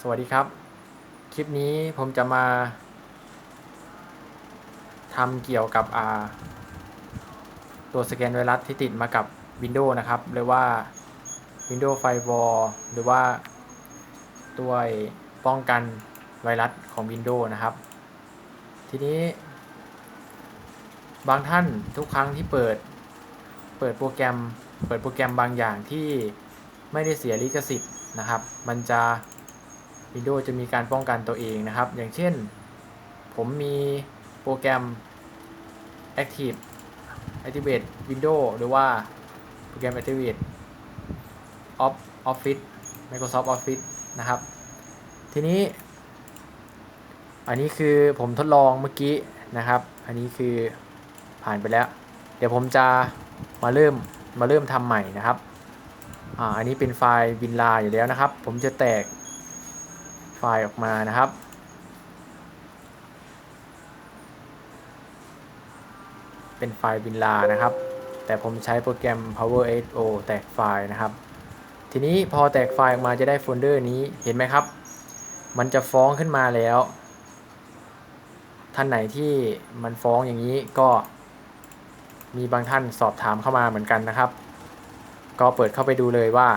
สวัสดีครับ คลิปนี้ผมจะมาทำเกี่ยวกับตัวสแกนไวรัสที่ติดมากับ Windows นะครับหรือว่า Windows Firewall หรือว่าตัวป้องกันไวรัสของ Windows นะครับ ทีนี้ บางท่านทุกครั้งที่เปิดเปิดโปรแกรม เปิดโปรแกรมบางอย่างที่ไม่ได้เสียลิขสิทธิ์นะครับ มันจะ Windows จะมีการป้องกันตัวเองนะครับ อย่างเช่น ผมมีโปรแกรม Active Activate Windows หรือว่าโปรแกรม Activate of Office Microsoft Office นะครับ ทีนี้ อันนี้คือผมทดลองเมื่อกี้นะครับ อันนี้คือผ่านไปแล้ว เดี๋ยวผมจะมาเริ่มมาเริ่มทำใหม่นะครับ อ่า อันนี้เป็นไฟล์วินลาอยู่แล้วนะครับ ผมจะแตก ไฟล์ออกมานะครับ เป็นไฟล์บินลานะครับ แต่ผมใช้โปรแกรม Power 8 o แตกไฟล์นะครับ ทีนี้พอแตกไฟล์ออกมาจะได้โฟลเดอร์นี้เห็นไหมครับ มันจะฟ้องขึ้นมาแล้ว ท่านไหนที่มันฟ้องอย่างนี้ก็มีบางท่านสอบถามเข้ามาเหมือนกันนะครับ ก็เปิดเข้าไปดูเลยว่า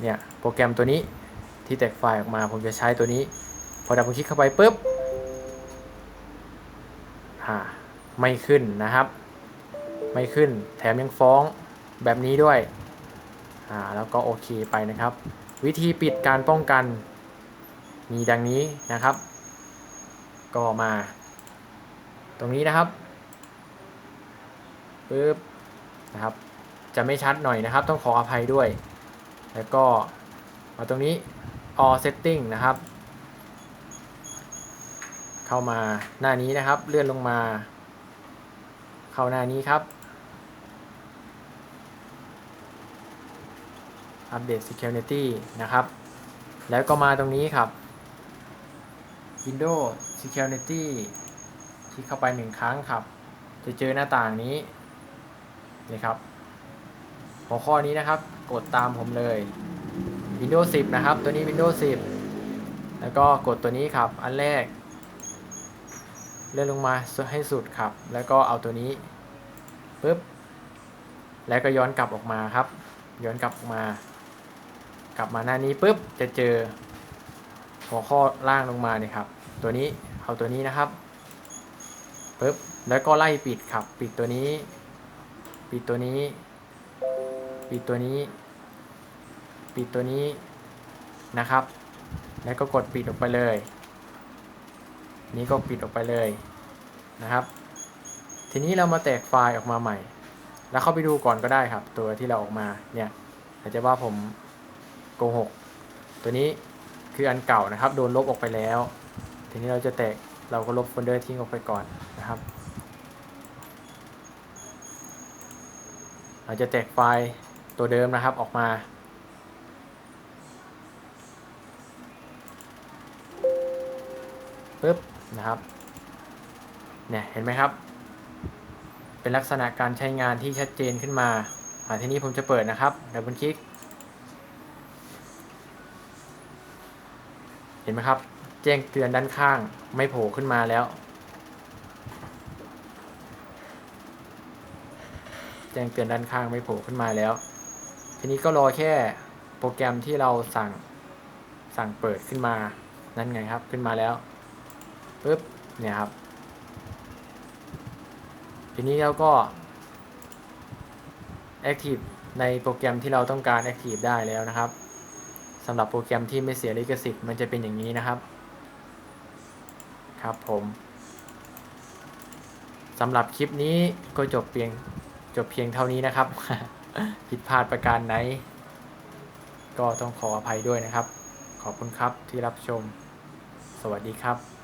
เนี่ยโปรแกรมตัวนี้ ที่แตกไฟล์ออกมา ผมจะใช้ตัวนี้ พอดับคลิกเข้าไปปุ๊บอ่าไม่ขึ้นนะครับ ไม่ขึ้นแถมยังฟ้องแบบนี้ด้วยอ่าแล้วก็โอเคไปนะครับ วิธีปิดการป้องกัน มีดังนี้นะครับ ก็มา ตรงนี้นะครับปึ๊บนะครับ จะไม่ชัดหน่อยนะครับ ต้องขออภัยด้วย แล้วก็มาตรงนี้ all setting นะครับ เข้ามาหน้านี้นะครับ เลื่อนลงมา เข้าหน้านี้ครับ อัปเดต security นะครับ แล้วก็มาตรงนี้ครับ Windows security ที่เข้าไปหนึ่งครั้งครับ จะเจอหน้าต่างนี้ นี่ครับ หัวข้อนี้นะครับ กดตามผมเลย Windows 10 นะครับ ตัวนี้ Windows 10 แล้วก็กดตัวนี้ครับ อันแรก เลื่อนลงมาให้สุดครับ แล้วก็เอาตัวนี้ปุ๊บ แล้วก็ย้อนกลับออกมาครับ ย้อนกลับออกมา กลับมาหน้านี้ปุ๊บ จะเจอ หัวข้อล่างลงมาเนี่ยครับ ตัวนี้ เอาตัวนี้นะครับปุ๊บ แล้วก็ไล่ปิดครับ ปิดตัวนี้ ปิดตัวนี้ ปิดตัวนี้ ปิดตัวนี้นะครับ แล้วก็กดปิดออกไปเลย นี้ก็ปิดออกไปเลยนะครับ ทีนี้เรามาแตกไฟล์ออกมาใหม่ แล้วเข้าไปดูก่อนก็ได้ครับ ตัวที่เราออกมาเนี่ยอาจจะว่าผมโกหก ตัวนี้คืออันเก่านะครับ โดนลบออกไปแล้ว ทีนี้เราจะแตกเราก็ลบโฟลเดอร์ทิ้งออกไปก่อนนะครับ เราจะแตกไฟล์ตัวเดิมนะครับออกมา ปึ๊บนะครับเนี่ยเห็นไหมครับ เป็นลักษณะการใช้งานที่ชัดเจนขึ้นมาอ่าทีนี้ผมจะเปิดนะครับดับเบิลคลิกเห็นไหมครับ แจ้งเตือนด้านข้างไม่โผล่ขึ้นมาแล้ว แจ้งเตือนด้านข้างไม่โผล่ขึ้นมาแล้ว ทีนี้ก็รอแค่โปรแกรมที่เราสั่งสั่งเปิดขึ้นมานั่นไงครับขึ้นมาแล้ว ปึ๊บเนี่ยครับ ทีนี้เราก็ Active ในโปรแกรมที่เราต้องการ Active ได้แล้วนะครับสำหรับโปรแกรมที่ไม่เสียลิขสิทธิ์มันจะเป็นอย่างนี้นะครับ ครับผมสำหรับคลิปนี้ก็จบเพียงจบเพียงเท่านี้นะครับ ผิดพลาดประการไหน ก็ต้องขออภัยด้วยนะครับ ขอบคุณครับที่รับชม สวัสดีครับ